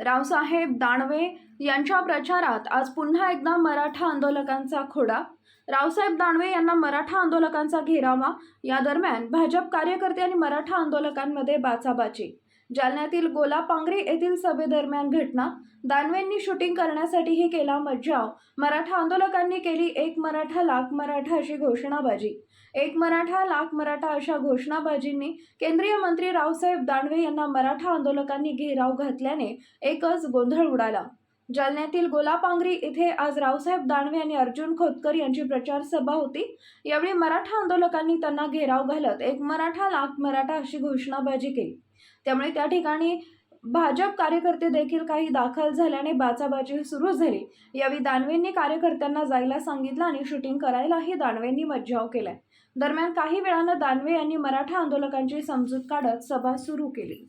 रावसाहेब दानवे यांच्या प्रचारात आज पुन्हा एकदा मराठा आंदोलकांचा खोडा. रावसाहेब दानवे यांना मराठा आंदोलकांचा घेरावा. या दरम्यान भाजप कार्यकर्ते आणि मराठा आंदोलकांमध्ये बाचाबाची जालन्यातील गोलापांगरे येथील सभेदरम्यान घटना. दानवेंनी शूटिंग करण्यासाठीही केला मज्जाव. मराठा आंदोलकांनी केली एक मराठा लाख मराठा अशी घोषणाबाजी. एक मराठा लाख मराठा अशा घोषणाबाजींनी केंद्रीय मंत्री रावसाहेब दानवे यांना मराठा आंदोलकांनी घेराव घातल्याने एकच गोंधळ उडाला. जालन्यातील गोलापांगरी येथे आज रावसाहेब दानवे आणि अर्जुन खोतकर यांची प्रचार सभा होती. यावेळी मराठा आंदोलकांनी त्यांना घेराव घालत एक मराठा लाख मराठा अशी घोषणाबाजी केली. त्यामुळे त्या ठिकाणी भाजप कार्यकर्ते देखील काही दाखल झाल्याने बाचाबाची सुरू झाली. यावेळी दानवेंनी कार्यकर्त्यांना जायला सांगितलं आणि शूटिंग करायलाही दानवेंनी मज्जाव केलाय. दरम्यान काही वेळानं दानवे यांनी मराठा आंदोलकांची समजूत काढत सभा सुरू केली.